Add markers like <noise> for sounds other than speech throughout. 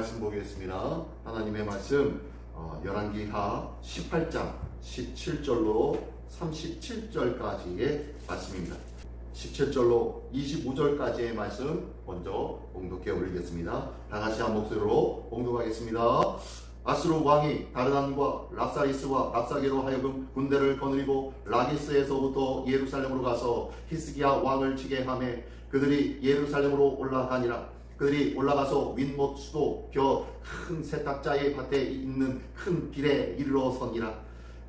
말씀 보겠습니다. 하나님의 말씀 어, 열왕기하 18장 17절로 37절까지의 말씀입니다. 17절로 25절까지의 말씀 먼저 봉독해 올리겠습니다. 다 같이 한 목소리로 봉독하겠습니다. 아스로 왕이 다르단과 랍사리스와 랍사게로 하여금 군대를 거느리고 라기스에서부터 예루살렘으로 가서 히스기야 왕을 치게 하매 그들이 예루살렘으로 올라가니라 그들이 올라가서 윗못 수도 벼 큰 세탁자의 밭에 있는 큰 빌에 이르러 서니라.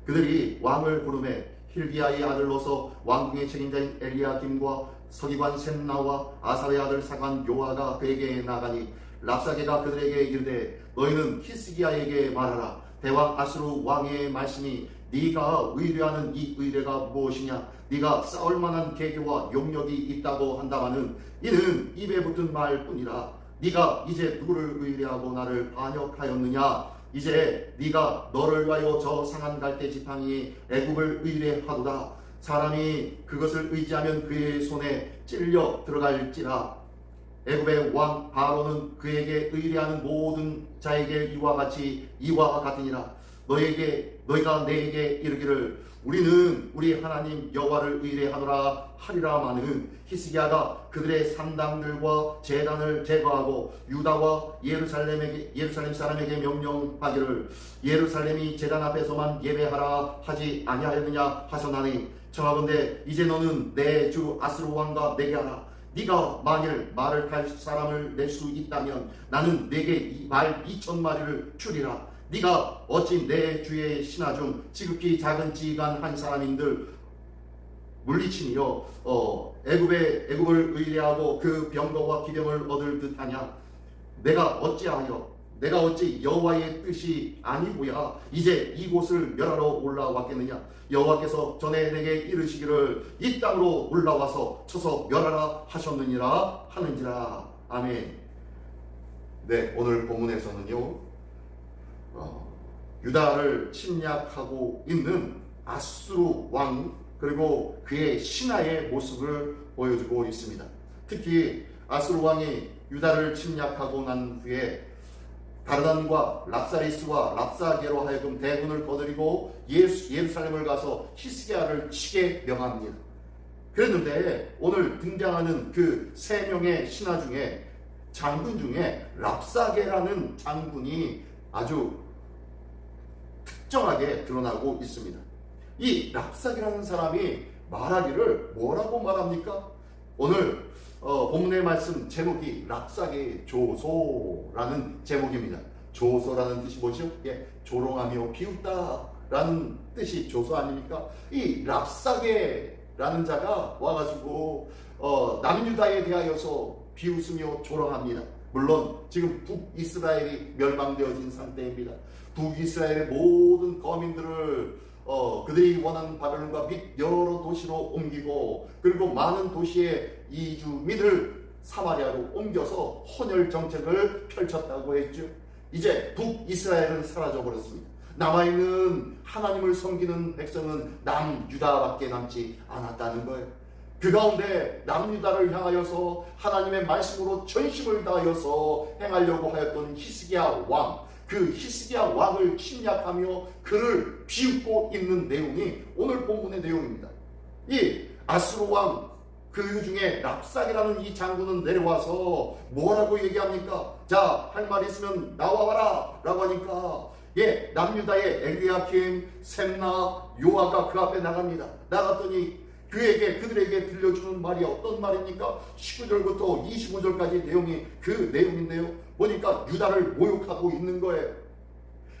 그들이 왕을 부르매 힐기야의 아들로서 왕궁의 책임자인 엘리야김과 서기관 셈나와 아사의 아들 사관 요아가 그에게 나가니 랍사게가 그들에게 이르되 너희는 히스기야에게 말하라. 대왕 아스루 왕의 말씀이 네가 의뢰하는 이 의뢰가 무엇이냐? 네가 싸울 만한 계교와 용력이 있다고 한다마는 이는 입에 붙은 말뿐이라 네가 이제 누구를 의뢰하고 나를 반역하였느냐? 이제 네가 너를 위하여 저 상한 갈대 지팡이 애국을 의뢰하도다. 사람이 그것을 의지하면 그의 손에 찔려 들어갈지라. 애굽의 왕 바로는 그에게 의뢰하는 모든 자에게 이와 같이 이와 같으니라 너에게 너희가 내게 이르기를 우리는 우리 하나님 여호와를 의뢰하노라 하리라 마는 히스기야가 그들의 산당들과 제단을 제거하고 유다와 예루살렘에게 예루살렘 사람에게 명령하기를 예루살렘이 제단 앞에서만 예배하라 하지 아니하였느냐 하셨나니 청하건대 이제 너는 내 주 아스루 왕과 내게 하라. 네가 만일 말을 탈 사람을 낼 수 있다면 나는 내게 말 이천 마리를 주리라 네가 어찌 내 주의 신하 중 지극히 작은 지간 한 사람인들 물리치며 어, 애굽의 애굽을 의뢰하고 그 병거와 기병을 얻을 듯하냐? 내가 어찌하여 내가 어찌 여호와의 뜻이 아니고야 이제 이곳을 멸하러 올라왔겠느냐? 여호와께서 전에 내게 이르시기를 이 땅으로 올라와서 쳐서 멸하라 하셨느니라 하는지라. 아멘. 네 오늘 본문에서는요 어, 유다를 침략하고 있는 아수르 왕 그리고 그의 신하의 모습을 보여주고 있습니다. 특히 아수르 왕이 유다를 침략하고 난 후에 다르단과 랍사리스와 랍사게로 하여금 대군을 거느리고 예수, 예루살렘을 가서 히스기야를 치게 명합니다. 그랬는데 오늘 등장하는 그 세 명의 신하 중에 장군 중에 랍사게라는 장군이 아주 특정하게 드러나고 있습니다. 이 랍사기라는 사람이 말하기를 뭐라고 말합니까? 오늘 어, 본문의 말씀 제목이 랍사기 조소라는 제목입니다. 조소라는 뜻이 뭐죠? 예, 조롱하며 비웃다라는 뜻이 조소 아닙니까? 이 랍사게라는 자가 와가지고 어, 남유다에 대하여서 비웃으며 조롱합니다. 물론 지금 북이스라엘이 멸망되어진 상태입니다. 북이스라엘의 모든 거민들을 어, 그들이 원하는 바벨론과 및 여러 도시로 옮기고 그리고 많은 도시의 이주민을 사마리아로 옮겨서 혼혈 정책을 펼쳤다고 했죠. 이제 북이스라엘은 사라져 버렸습니다. 남아있는 하나님을 섬기는 백성은 남유다밖에 남지 않았다는 거예요. 그 가운데 남유다를 향하여서 하나님의 말씀으로 전심을 다하여서 행하려고 하였던 히스기야 왕, 그 히스기야 왕을 침략하며 그를 비웃고 있는 내용이 오늘 본문의 내용입니다. 이 아스로 왕, 그 중에 랍삭이라는 이 장군은 내려와서 뭐라고 얘기합니까? 자, 할 말 있으면 나와봐라! 라고 하니까 예, 남유다의 엘리야킴, 셈나, 요아가 그 앞에 나갑니다. 나갔더니 그에게 그들에게 들려주는 말이 어떤 말입니까? 19절부터 25절까지 내용이 그 내용인데요. 보니까 유다를 모욕하고 있는 거예요.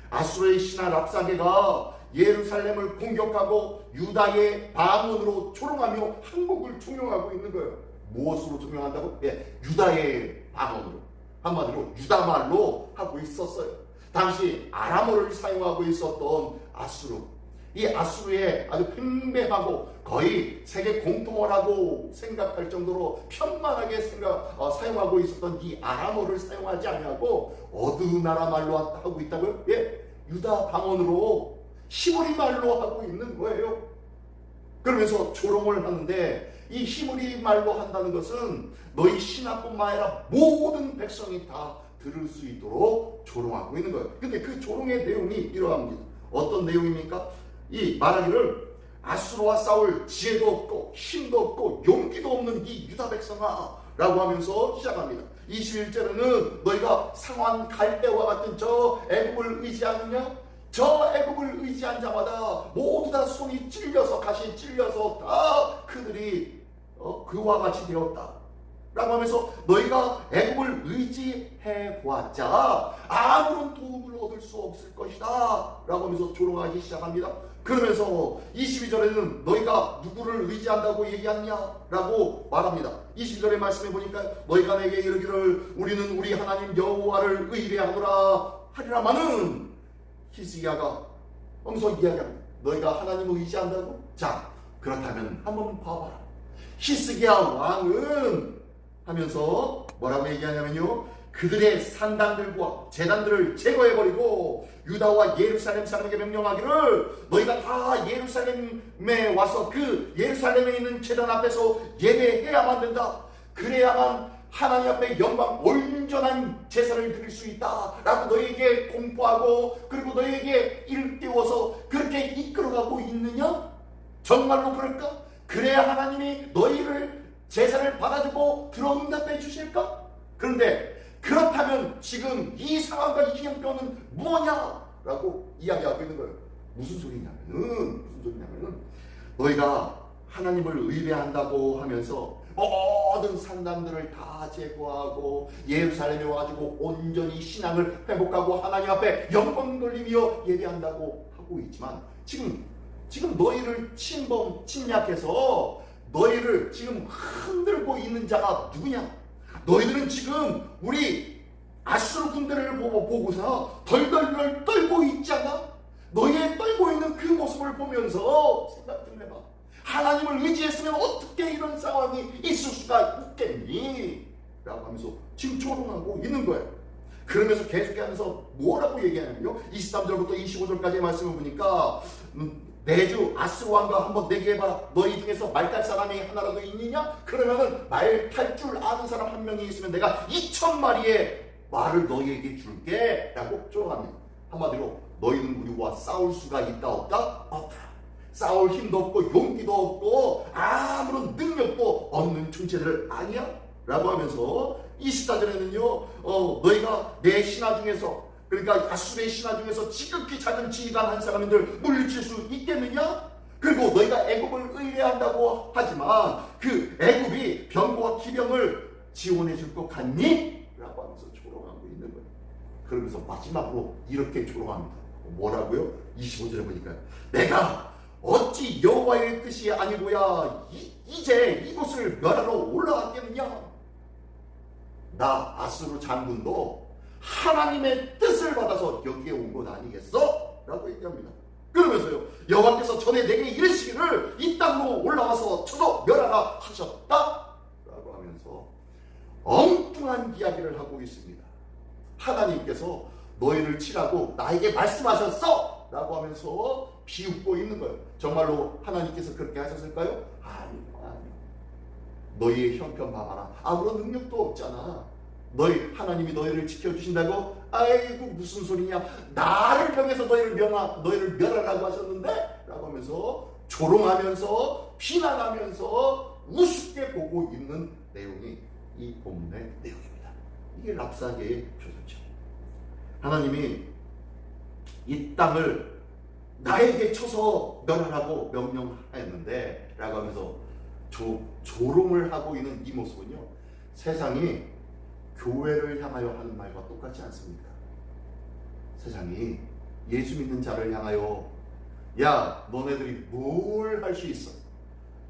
아수르의 신하 랍사게가 예루살렘을 공격하고 유다의 방언으로 조롱하며 한국을 총용하고 있는 거예요. 무엇으로 총용한다고? 예, 유다의 방언으로. 한마디로 유다말로 하고 있었어요. 당시 아람어를 사용하고 있었던 아수르. 이 아수르에 아주 팽배하고 거의 세계 공통어라고 생각할 정도로 편만하게 생각, 어, 사용하고 있었던 이 아람어를 사용하지 아니하고 어느 나라 말로 하고 있다고요? 예, 유다 방언으로 히브리 말로 하고 있는 거예요. 그러면서 조롱을 하는데 이 히브리 말로 한다는 것은 너희 신하뿐만 아니라 모든 백성이 다 들을 수 있도록 조롱하고 있는 거예요. 근데 그 조롱의 내용이 이러합니다. 어떤 내용입니까? 이 말하기를 아수르와 싸울 지혜도 없고 힘도 없고 용기도 없는 이 유다 백성아 라고 하면서 시작합니다. 21절에는 너희가 상한 갈대와 같은 저 애굽을 의지하느냐? 저 애굽을 의지한 자마다 모두 다 손이 찔려서 가시 찔려서 다 그들이 어, 그와 같이 되었다. 라고 하면서 너희가 애굽을 의지해 보았자 아무런 도움을 얻을 수 없을 것이다. 라고 하면서 조롱하기 시작합니다. 그러면서 22절에는 너희가 누구를 의지한다고 얘기하냐? 라고 말합니다. 22절의 말씀해 보니까 너희가 내게 이르기를 우리는 우리 하나님 여호와를 의뢰하노라 하리라마는 히스기야가 엄서 이야기합니다. 너희가 하나님을 의지한다고? 자, 그렇다면 한번 봐봐라. 히스기야 왕은 하면서 뭐라고 얘기하냐면요. 그들의 산당들과 재단들을 제거해버리고 유다와 예루살렘 사람에게 명령하기를 너희가 다 예루살렘에 와서 그 예루살렘에 있는 재단 앞에서 예배해야만 된다. 그래야만 하나님 앞에 영광 온전한 제사를 드릴 수 있다. 라고 너희에게 공포하고 그리고 너희에게 일깨워서 그렇게 이끌어가고 있느냐? 정말로 그럴까? 그래야 하나님이 너희를 제사를 받아주고 들어 응답해 주실까? 그런데 그렇다면 지금 이 상황과 이 형편은 뭐냐? 라고 이야기하고 있는 거예요. 무슨 소리냐면은, 무슨 소리냐면은, 너희가 하나님을 의뢰한다고 하면서 모든 산당들을 다 제거하고 예루살렘에 와가지고 온전히 신앙을 회복하고 하나님 앞에 영광 돌리며 예배한다고 하고 있지만 지금 지금 너희를 침범 침략해서 너희를 지금 흔들고 있는 자가 누구냐? 너희들은 지금 우리 아수르 군대를 보고 보고서 덜덜덜 떨고 있지 않아? 너희의 떨고 있는 그 모습을 보면서 생각 좀 해봐. 하나님을 의지했으면 어떻게 이런 상황이 있을 수가 있겠니? 라고 하면서 지금 조롱하고 있는 거예요. 그러면서 계속하면서 뭐라고 얘기하냐면요. 23절부터 25절까지의 말씀을 보니까 음, 내주 아스르 왕과 한번 내기해봐라. 너희 중에서 말탈 사람이 하나라도 있느냐? 그러면은 말탈 줄 아는 사람 한 명이 있으면 내가 2천 마리의 말을 너희에게 줄게. 라고 조롱합니다. 한마디로 너희는 우리와 싸울 수가 있다 없다? 없다. 싸울 힘도 없고 용기도 없고 아무런 능력도 없는 존재들 아니야? 라고 하면서 24절에는요 어, 너희가 내 신하 중에서 그러니까 아수르의 신하 중에서 지극히 작은 지휘관 한 사람인들 물리칠 수 있겠느냐? 그리고 너희가 애굽을 의뢰한다고 하지만 그 애굽이 병과 기병을 지원해 줄 것 같니? 라고 하면서 조롱하고 있는 거예요. 그러면서 마지막으로 이렇게 조롱합니다. 뭐라고요? 25절에 보니까 내가 어찌 여호와의 뜻이 아니고야 이, 이제 이곳을 멸하러 올라왔겠느냐? 나 아수르 장군도 하나님의 뜻을 받아서 여기에 온 것 아니겠어? 라고 얘기합니다. 그러면서요 여호와께서 전에 내게 이르시기를 이 땅으로 올라와서 쳐서 멸하라 하셨다 라고 하면서 엉뚱한 이야기를 하고 있습니다. 하나님께서 너희를 치라고 나에게 말씀하셨어 라고 하면서 비웃고 있는 거예요. 정말로 하나님께서 그렇게 하셨을까요? 아니요, 아니요. 너희의 형편 봐봐라. 아무런 능력도 없잖아. 너희 하나님이 너희를 지켜주신다고? 아이고 무슨 소리냐? 나를 병해서 너희를 명하 너희를 멸하라고 하셨는데? 라고 하면서 조롱하면서 비난하면서 우습게 보고 있는 내용이 이 본문의 내용입니다. 이게 랍사계의 표현이죠. 하나님이 이 땅을 나에게 쳐서 멸하라고 명령하였는데 라고 하면서 조, 조롱을 하고 있는 이 모습은요 세상이 교회를 향하여 하는 말과 똑같지 않습니까? 세상이 예수 믿는 자를 향하여 야 너네들이 뭘 할 수 있어?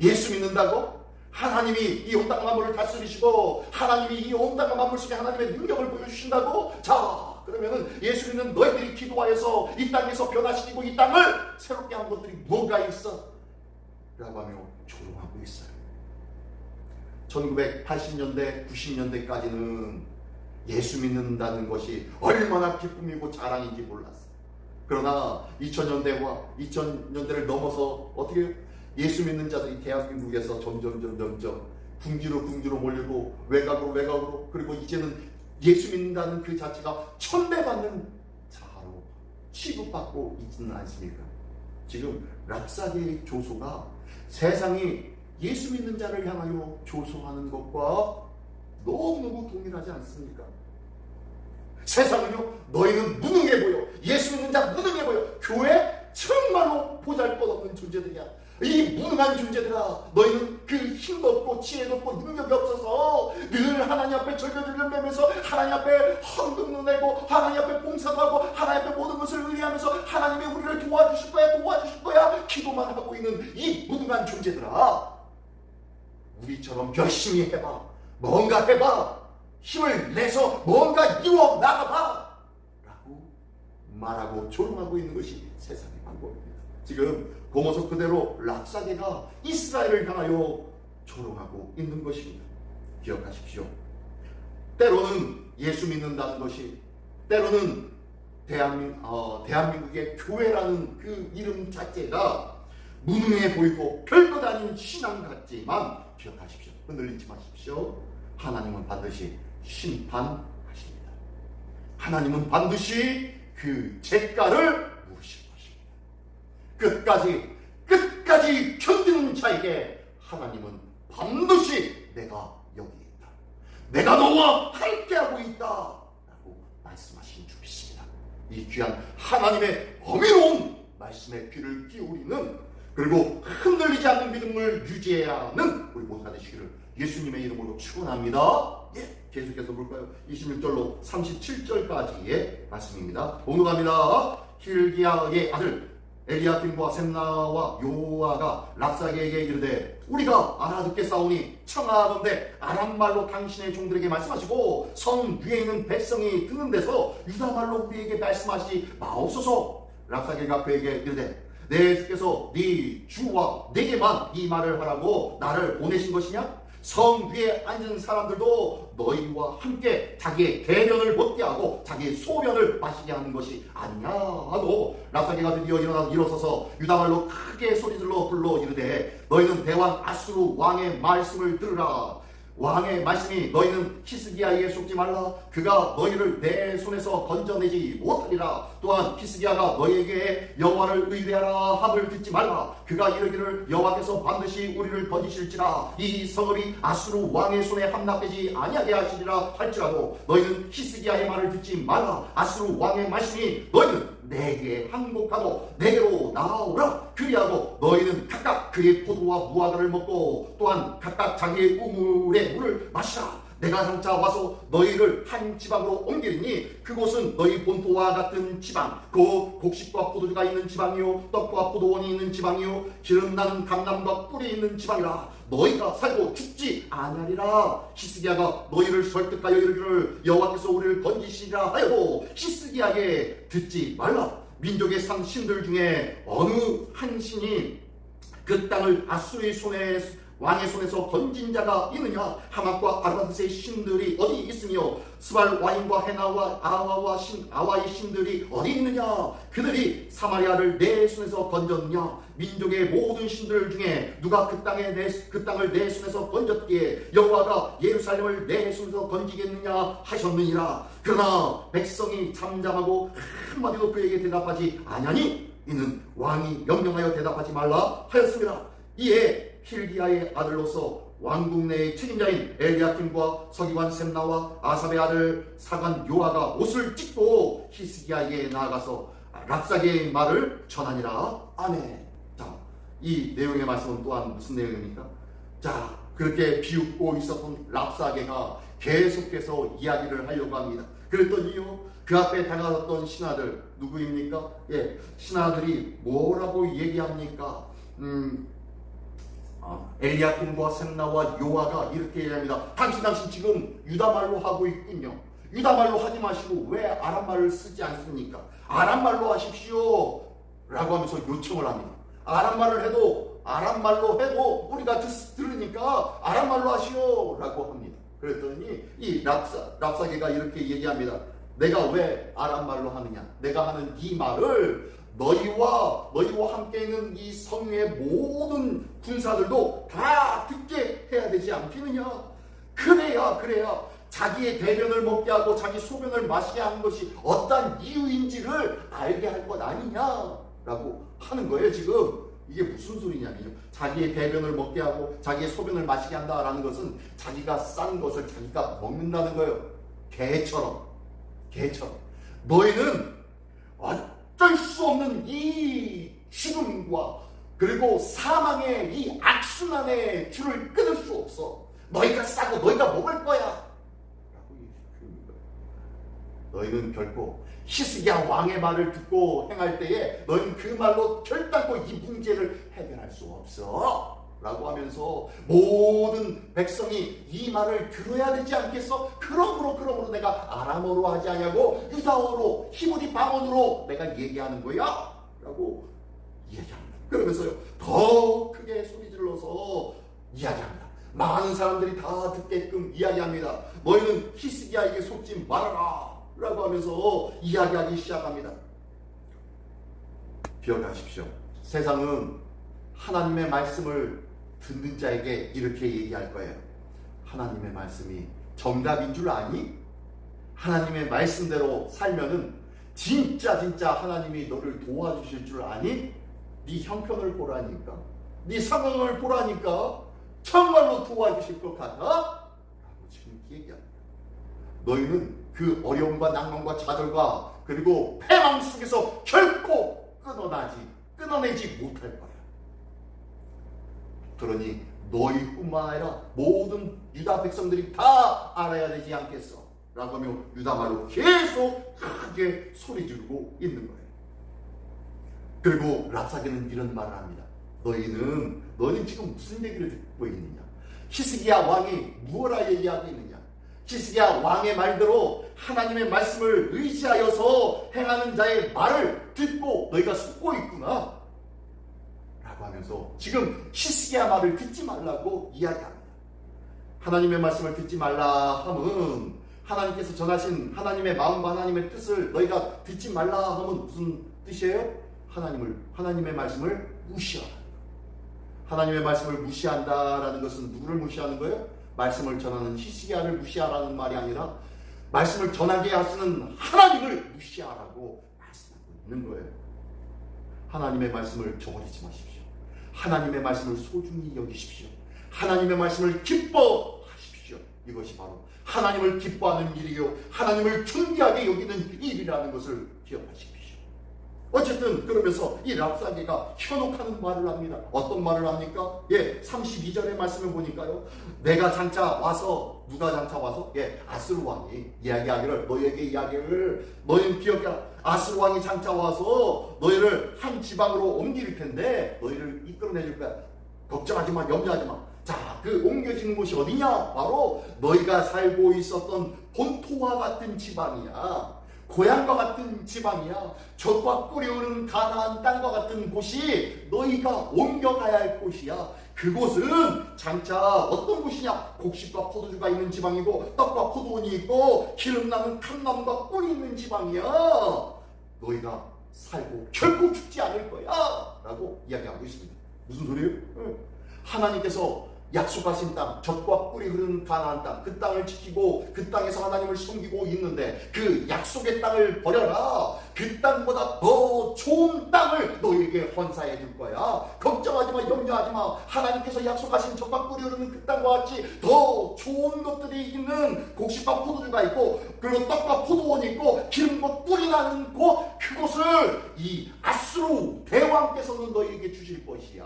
예수 믿는다고? 하나님이 이온땅 만물을 다스리시고 하나님이 이온땅 만물 속에 하나님의 능력을 보여주신다고? 자 그러면은 예수 믿는 너희들이 기도하여서 이 땅에서 변화시키고 이 땅을 새롭게 한 것들이 뭐가 있어? 라고 하며 조롱하고 있어요. 1980년대, 90년대까지는 예수 믿는다는 것이 얼마나 기쁨이고 자랑인지 몰랐어. 그러나 2000년대와 2000년대를 넘어서 어떻게 예수 믿는 자들이 대한민국에서 점점 점점 점 궁지로 궁지로 몰리고 외곽으로 외곽으로 그리고 이제는 예수 믿는다는 그 자체가 천대받는 자로 취급받고 있지는 않습니까? 지금 랍사계의 조소가 세상이 예수 믿는 자를 향하여 조소하는 것과 너무너무 동일하지 않습니까? 세상은요, 너희는 무능해 보여. 예수 믿는 자 무능해 보여. 교회 정말로 보잘 것 없는 존재들이야. 이 무능한 존재들아, 너희는 그 힘도 없고 지혜도 없고 능력이 없어서 늘 하나님 앞에 절벽을 매면서 하나님 앞에 헌금도 내고 하나님 앞에 봉사도 하고 하나님 앞에 모든 것을 의뢰하면서 하나님이 우리를 도와주실 거야 도와주실 거야 기도만 하고 있는 이 무능한 존재들아 우리처럼 열심히 해봐 뭔가 해봐 힘을 내서 뭔가 이워 나가봐 라고 말하고 조롱하고 있는 것이 세상의 방법입니다 지금 고모석 그대로 랍사게가 이스라엘을 향하여 조롱하고 있는 것입니다. 기억하십시오. 때로는 예수 믿는다는 것이 때로는 대한민, 어, 대한민국의 교회라는 그 이름 자체가 무능해 보이고 별것 아닌 신앙 같지만 기억하십시오. 흔들리지 마십시오. 하나님은 반드시 심판하십니다. 하나님은 반드시 그 죄가를 물으실 것입니다. 끝까지 끝까지 견디는 자에게 하나님은 반드시 내가 여기 있다. 내가 너와 함께하고 있다. 라고 말씀하신 줄 믿습니다. 이 귀한 하나님의 어미로운 말씀에 귀를 기울이는 그리고 흔들리지 않는 믿음을 유지해야 하는 우리 모두가 되시기를 예수님의 이름으로 축원합니다. 예, 계속해서 볼까요? 26절로 37절까지의 말씀입니다. 공독합니다. 힐기야의 아들 엘리야kim과 셈나와 요아가 랍사게에게 이르되 우리가 알아듣겠사오니 청하건대 아람말로 당신의 종들에게 말씀하시고 성 위에 있는 백성이 듣는 데서 유다말로 우리에게 말씀하시 마옵소서 랍사게가 그에게 이르되 내 주께서 네 주와 내게만 이 말을 하라고 나를 보내신 것이냐? 성 위에 앉은 사람들도 너희와 함께 자기의 대변을 먹게 하고 자기의 소변을 마시게 하는 것이 아니냐 하고 랍사게가 드디어 일어나 일어서서 유다말로 크게 소리들로 불러 이르되 너희는 대왕 아수르 왕의 말씀을 들으라 왕의 말씀이 너희는 히스기야에게 속지 말라. 그가 너희를 내 손에서 건져내지 못하리라. 또한 히스기야가 너희에게 여호와를 의뢰하라 함을 듣지 말라. 그가 이르기를 여호와께서 반드시 우리를 건지실지라. 이 성읍이 아수르 왕의 손에 함락되지 아니하게 하시리라 할지라도 너희는 히스기야의 말을 듣지 말라. 아수르 왕의 말씀이 너희는 내게 항복하고 내게로 나오라. 그리하고 너희는 각각 그의 포도와 무화과를 먹고 또한 각각 자기의 우물의 물을 마시라 내가 장차 와서 너희를 한 지방으로 옮기리니 그곳은 너희 본토와 같은 지방 그 곡식과 포도주가 있는 지방이요 떡과 포도원이 있는 지방이요 기름 나는 감남과 꿀이 있는 지방이라 너희가 살고 죽지 아니하리라. 히스기야가 너희를 설득하여 이르기를 여호와께서 우리를 건지시리라 하여도 히스기야에게 듣지 말라. 민족의 상 신들 중에 어느 한 신이 그 땅을 아수르의 손에 왕의 손에서 건진 자가 있느냐? 하맛과 아르바드의 신들이 어디 있으며? 스발 와인과 헤나와 아와와 신 아와의 신들이 어디 있느냐? 그들이 사마리아를 내 손에서 건졌느냐? 민족의 모든 신들 중에 누가 그 땅에 내, 그 땅을 내 손에서 건졌기에 여호와가 예루살렘을 내 손에서 건지겠느냐 하셨느니라. 그러나 백성이 잠잠하고 한마디도 그에게 대답하지 아냐니 이는 왕이 명령하여 대답하지 말라 하였습니다. 이에 힐기야의 아들로서 왕국 내의 책임자인 엘리야킴과 서기관 셈나와 아삽의 아들 사관 요아가 옷을 찢고 히스기야에게 나아가서 랍사게의 말을 전하니라 아멘. 자, 이 내용의 말씀은 또한 무슨 내용입니까? 자, 그렇게 비웃고 있었던 랍사게가 계속해서 이야기를 하려고 합니다. 그랬더니요, 그 앞에 다가섰던 신하들 누구입니까? 예, 신하들이 뭐라고 얘기합니까? 음, 어, 엘리야kim과 셈나와 요아가 이렇게 얘기합니다. 당신 당신 지금 유다말로 하고 있군요. 유다말로 하지 마시고 왜 아람말을 쓰지 않습니까? 아람말로 하십시오. 라고 하면서 요청을 합니다. 아람말을 해도 아람말로 해도 우리가 듣, 들으니까 아람말로 하시오. 라고 합니다. 그랬더니 이 랍사, 랍사게가 이렇게 얘기합니다. 내가 왜 아람말로 하느냐? 내가 하는 이 말을 너희와 너희와 함께 있는 이 성의 모든 군사들도 다 듣게 해야 되지 않겠느냐? 그래야 그래야 자기의 대변을 먹게 하고 자기 소변을 마시게 하는 것이 어떤 이유인지를 알게 할 것 아니냐라고 하는 거예요 지금. 이게 무슨 소리냐면요. 자기의 대변을 먹게 하고 자기의 소변을 마시게 한다라는 것은 자기가 싼 것을 자기가 먹는다는 거예요. 개처럼. 개처럼. 너희는 어쩔 수 없는 이 죽음과 그리고 사망의 이 악순환의 줄을 끊을 수 없어. 너희가 싸고 너희가 먹을 거야. 너희는 결코 히스기야 왕의 말을 듣고 행할 때에 너희는 그 말로 결단코 이 문제를 해결할 수 없어. 라고 하면서 모든 백성이 이 말을 들어야 되지 않겠어? 그러므로 그러므로 내가 아람어로 하지 않냐고 유다어로 히브리 방언으로 내가 얘기하는 거야. 라고 이야기합니다. 그러면서요 더 크게 소리 질러서 이야기합니다. 많은 사람들이 다 듣게끔 이야기합니다. 너희는 히스기야에게 속지 말아라 라고 하면서 이야기하기 시작합니다. 기억하십시오. 세상은 하나님의 말씀을 듣는 자에게 이렇게 얘기할 거예요. 하나님의 말씀이 정답인 줄 아니? 하나님의 말씀대로 살면은 진짜 진짜 하나님이 너를 도와주실 줄 아니? 네 형편을 보라니까. 네 상황을 보라니까. 정말로 도와주실 것 같아? 라고 지금 얘기합니다. 너희는 그 어려움과 낭만과 좌절과 그리고 패망 속에서 결코 끊어나지, 끊어내지 못할 거야. 그러니 너희뿐만 아니라 모든 유다 백성들이 다 알아야 되지 않겠어? 라고 하며 유다 말로 계속 크게 소리 지르고 있는 거예요. 그리고 랍사게는 이런 말을 합니다. 너희는 너희는 지금 무슨 얘기를 듣고 있느냐? 히스기야 왕이 무엇라 얘기하고 있느냐? 히스기야 왕의 말대로 하나님의 말씀을 의지하여서 행하는 자의 말을 듣고 너희가 속고 있구나. 라고 하면서 지금 히스기야 말을 듣지 말라고 이야기합니다. 하나님의 말씀을 듣지 말라 함은 하나님께서 전하신 하나님의 마음과 하나님의 뜻을 너희가 듣지 말라 하면 무슨 뜻이에요? 하나님을 하나님의 말씀을 무시하라. 하나님의 말씀을 무시한다라는 것은 누구를 무시하는 거예요? 말씀을 전하는 히스기야를 무시하라는 말이 아니라 말씀을 전하게 하시는 하나님을 무시하라고 말씀하고 있는 거예요. 하나님의 말씀을 저버리지 마십시오. 하나님의 말씀을 소중히 여기십시오. 하나님의 말씀을 기뻐하십시오. 이것이 바로 하나님을 기뻐하는 일이요. 하나님을 존귀하게 여기는 일이라는 것을 기억하십시오. 어쨌든 그러면서 이 랍사게가 현혹하는 말을 합니다. 어떤 말을 합니까? 예, 32절의 말씀을 보니까요. 내가 장차 와서 누가 장차 와서 예, 아스루 왕이 이야기하기를 너희에게 이야기를 너희는 기억해라. 아스루 왕이 장차 와서 너희를 한 지방으로 옮길 텐데 너희를 이끌어내 줄 거야. 걱정하지 마, 염려하지 마. 자, 그 옮겨지는 곳이 어디냐? 바로 너희가 살고 있었던 본토와 같은 지방이야. 고향과 같은 지방이야. 젖과 꿀이 흐르는 가나안 땅과 같은 곳이 너희가 옮겨가야 할 곳이야. 그곳은 장차 어떤 곳이냐? 곡식과 포도주가 있는 지방이고 떡과 포도원이 있고 기름 나는 탐남과 꿀이 있는 지방이야. 너희가 살고 결코 죽지 않을 거야. 라고 이야기하고 있습니다. 무슨 소리예요? 응. 하나님께서 약속하신 땅, 젖과 꿀이 흐르는 가나안 땅, 그 땅을 지키고 그 땅에서 하나님을 섬기고 있는데 그 약속의 땅을 버려라. 그 땅보다 더 좋은 땅을 너에게 헌사해 줄 거야. 걱정하지 마, 염려하지 마. 하나님께서 약속하신 젖과 꿀이 흐르는 그 땅과 같이 더 좋은 것들이 있는 곡식과 포도주가 있고 그리고 떡과 포도원이 있고 기름과 꿀이 나는 곳 그곳을 이 아스루 대왕께서는 너에게 주실 것이야.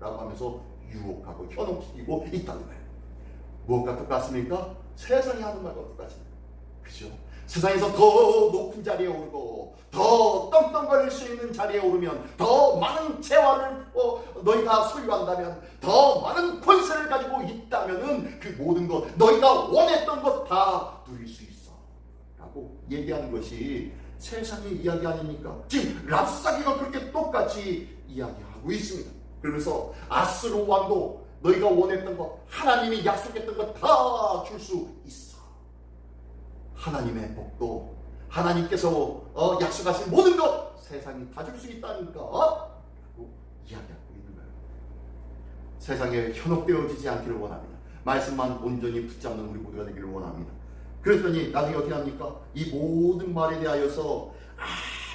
라고 하면서 유혹하고 현혹시키고 있다는 거예요. 무엇과 똑같습니까? 세상이 하는 말과 똑같습니다. 그죠? 세상에서 더 높은 자리에 오르고 더 떵떵거릴 수 있는 자리에 오르면 더 많은 재화를 어, 너희가 소유한다면 더 많은 권세를 가지고 있다면은 그 모든 것 너희가 원했던 것 다 누릴 수 있어 라고 얘기하는 것이 세상의 이야기 아닙니까? 지금 랍사기가 그렇게 똑같이 이야기하고 있습니다. 그러면서 아스루 왕도 너희가 원했던 것, 하나님이 약속했던 것 다 줄 수 있어. 하나님의 복도, 하나님께서 어, 약속하신 모든 것 세상이 다 줄 수 있다니까. 라고 이야기하고 있는 거예요. 세상에 현혹되어지지 않기를 원합니다. 말씀만 온전히 붙잡는 우리 모두가 되기를 원합니다. 그랬더니 나중에 어떻게 합니까? 이 모든 말에 대하여서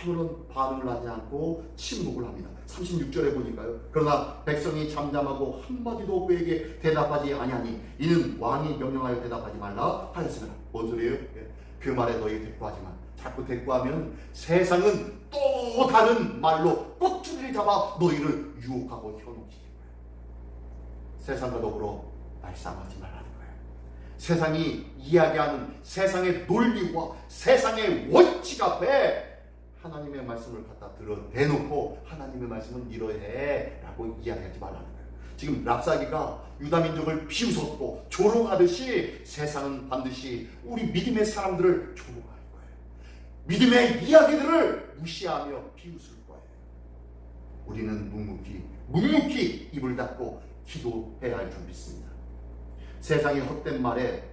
아무런 반응을 하지 않고 침묵을 합니다. 36절에 보니까요. 그러나 백성이 잠잠하고 한마디도 그에게 대답하지 아니하니 이는 왕이 명령하여 대답하지 말라 하였으나 뭔 소리예요? 예. 그 말에 너희 대꾸하지만 자꾸 대꾸하면 세상은 또 다른 말로 꼬투리를 잡아 너희를 유혹하고 현혹시킬 거예요. 세상과 더불어 말싸움하지 말라는 거예요. 세상이 이야기하는 세상의 논리와 세상의 원칙 앞에 하나님의 말씀을 갖다 들어 대놓고 하나님의 말씀은 이러해 라고 이야기하지 말라는 거예요. 지금 랍사기가 유다 민족을 비웃었고 조롱하듯이 세상은 반드시 우리 믿음의 사람들을 조롱할 거예요. 믿음의 이야기들을 무시하며 비웃을 거예요. 우리는 묵묵히 묵묵히 입을 닫고 기도해야 할 줄 믿습니다. 세상의 헛된 말에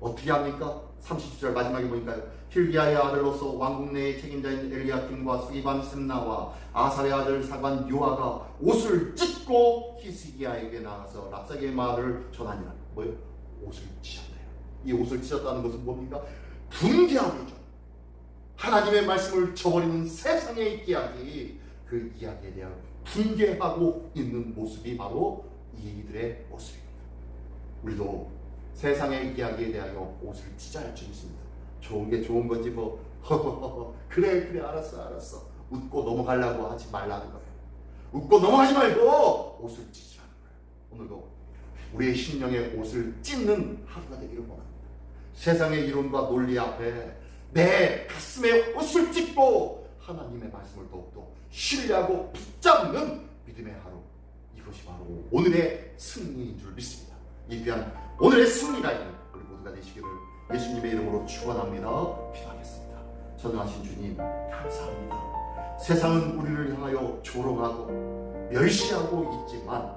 어떻게 합니까? 30절 마지막에 보니까요. 힐기야의 아들로서 왕국 내의 책임자인 엘리야kim과 서기관 셈나와 아사의 아들 사관 요아가 옷을 찢고 히스기야에게 나가서 랍사기의 말을 전하니라. 뭐요? 옷을 찢었대요. 이 옷을 찢었다는 것은 뭡니까? 분개함이죠. 하나님의 말씀을 저버리는 세상의 이야기, 그 이야기에 대한 분개하고 있는 모습이 바로 이들의 모습입니다. 우리도 세상의 이야기에 대하여 옷을 찢어야 할줄 믿습니다. 좋은 게 좋은 거지 뭐 허허허 <laughs> 그래 그래 알았어 알았어 웃고 넘어가려고 하지 말라는 거예요. 웃고 넘어가지 말고 옷을 찢으라는 거예요. 오늘도 우리의 심령의 옷을 찢는 하루가 되기를 원합니다. 세상의 이론과 논리 앞에 내 가슴에 옷을 찢고 하나님의 말씀을 더욱더 신뢰하고 붙잡는 믿음의 하루 이것이 바로 오늘의 승리인 줄 믿습니다. 이 귀한 오늘의 있는 우리 모두가 되시기를 예수님의 이름으로 축원합니다. 기도하겠습니다. 전능하신 주님 감사합니다. 세상은 우리를 향하여 조롱하고 멸시하고 있지만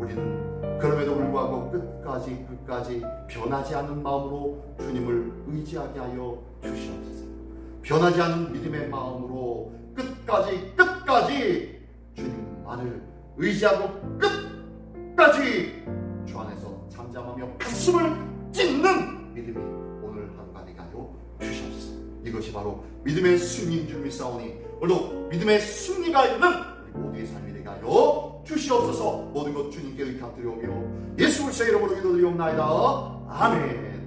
우리는 그럼에도 불구하고 끝까지 끝까지 변하지 않는 마음으로 주님을 의지하게 하여 주시옵소서. 변하지 않는 믿음의 마음으로 끝까지 끝까지 주님만을 의지하고 끝까지 주 안에서 잠잠하며 가슴을 찢는 믿음이 오늘 되게 하여 주시옵소서. 이것이 바로 믿음의 승리인 줄 믿사오니 오늘도 믿음의 승리가 있는 우리 모두의 삶이 되게 하여 주시옵소서. 모든 것 주님께 의탁드려오며 예수 그리스도의 이름으로 기도드리옵나이다. 아멘.